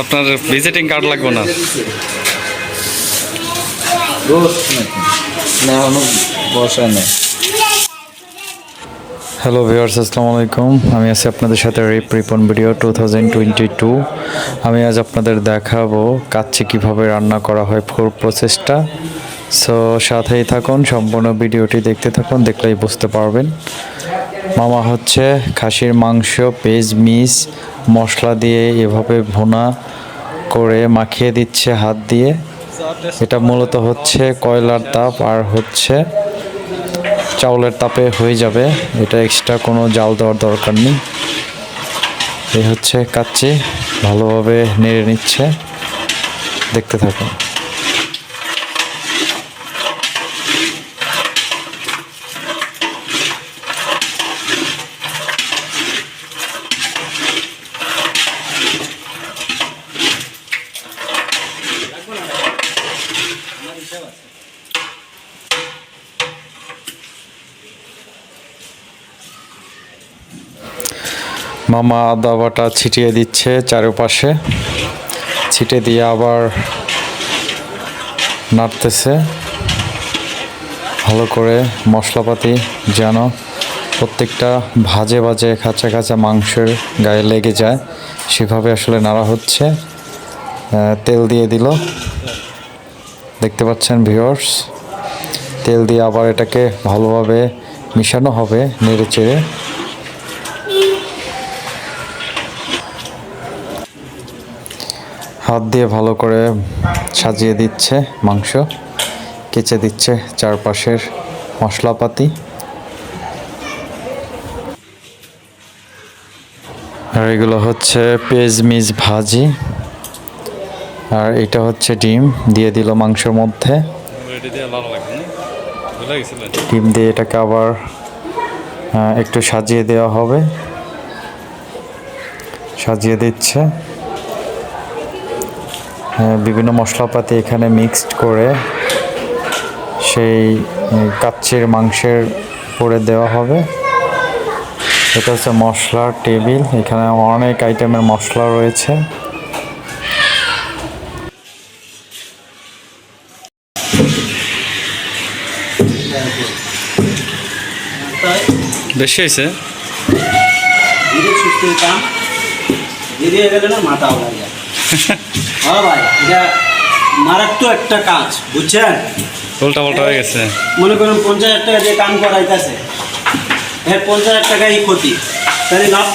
আপনার visiting card লাগবে না? না বসা নেই। হ্যালো ভিউয়ার্স আসসালামু আলাইকুম। আমি আছি আপনাদের সাথে রিপ Ripon video two thousand twenty two আমি আজ আপনাদের দেখাবো কাচ্চি কীভাবে রান্না করা হয় ফুল প্রসেসটা সো সাথেই থাকুন সম্পূর্ণ ভিডিওটি দেখতে থাকুন দেখলেই বুঝতে পারবেন। মামা হচ্ছে খাসির মাংস, পেঁয়াজ, মিস, মশলা দিয়ে এভাবে ভুনা করে মাখিয়ে দিচ্ছে হাত দিয়ে। এটা মূলত হচ্ছে কয়লার তাপ আর হচ্ছে চাউলের তাপে হয়ে যাবে। এটা এক্সট্রা কোনো জাল দেওয়ার দরকার নেই। এই হচ্ছে কাচ্চি, ভালোভাবে নেড়ে নিচ্ছে। দেখতে থাকুন। মামা আদা বাটা ছিটিয়ে দিচ্ছে চারপাশে। ছিটে দিয়ে আবার নাড়তেছে। ভালো করে মশলাপাতি যেন প্রত্যেকটা ভাজে ভাজে কাঁচা কাঁচা মাংসের গায়ে লেগে যায়। সেভাবে আসলে নাড়া হচ্ছে। তেল দিয়ে দিল। দেখতে পাচ্ছেন ভিওর্স তেল দিয়ে আবার এটাকে ভালোভাবে মিশানো হবে নেড়ে চেড়ে। হাত দিয়ে ভালো করে সাজিয়ে দিচ্ছে মাংস, কেচে দিচ্ছে চারপাশের মশলাপাতি। আর এগুলো হচ্ছে পেঁয়াজ মিজ ভাজি। আর এটা হচ্ছে ডিম দিয়ে দিল মাংসের মধ্যে। ডিম দিয়ে এটাকে আবার একটু সাজিয়ে দেওয়া হবে। সাজিয়ে দিচ্ছে। হ্যাঁ, বিভিন্ন মশলাপাতি এখানে মিক্সড করে সেই কাচ্চির মাংসের উপরে দেওয়া হবে। এটা হচ্ছে মশলার টেবিল। এখানে অনেক আইটেমের মশলা রয়েছে। বেশি হয়েছে? ধীরে সুস্থ কাম ধীরে গেলে না মাথা ওলা যায় হ্যাঁ ভাই এটা মারাত্মক একটা কাজ বুঝছেন উল্টা পাল্টা হয়ে গেছে। মনে করেন পঞ্চাশ হাজার টাকা দিয়ে কাম করাইতেছে। এর পঞ্চাশ হাজার টাকাই ক্ষতি। তাহলে লাভ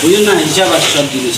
বুঝুন না হিসাব আছে সব জিনিস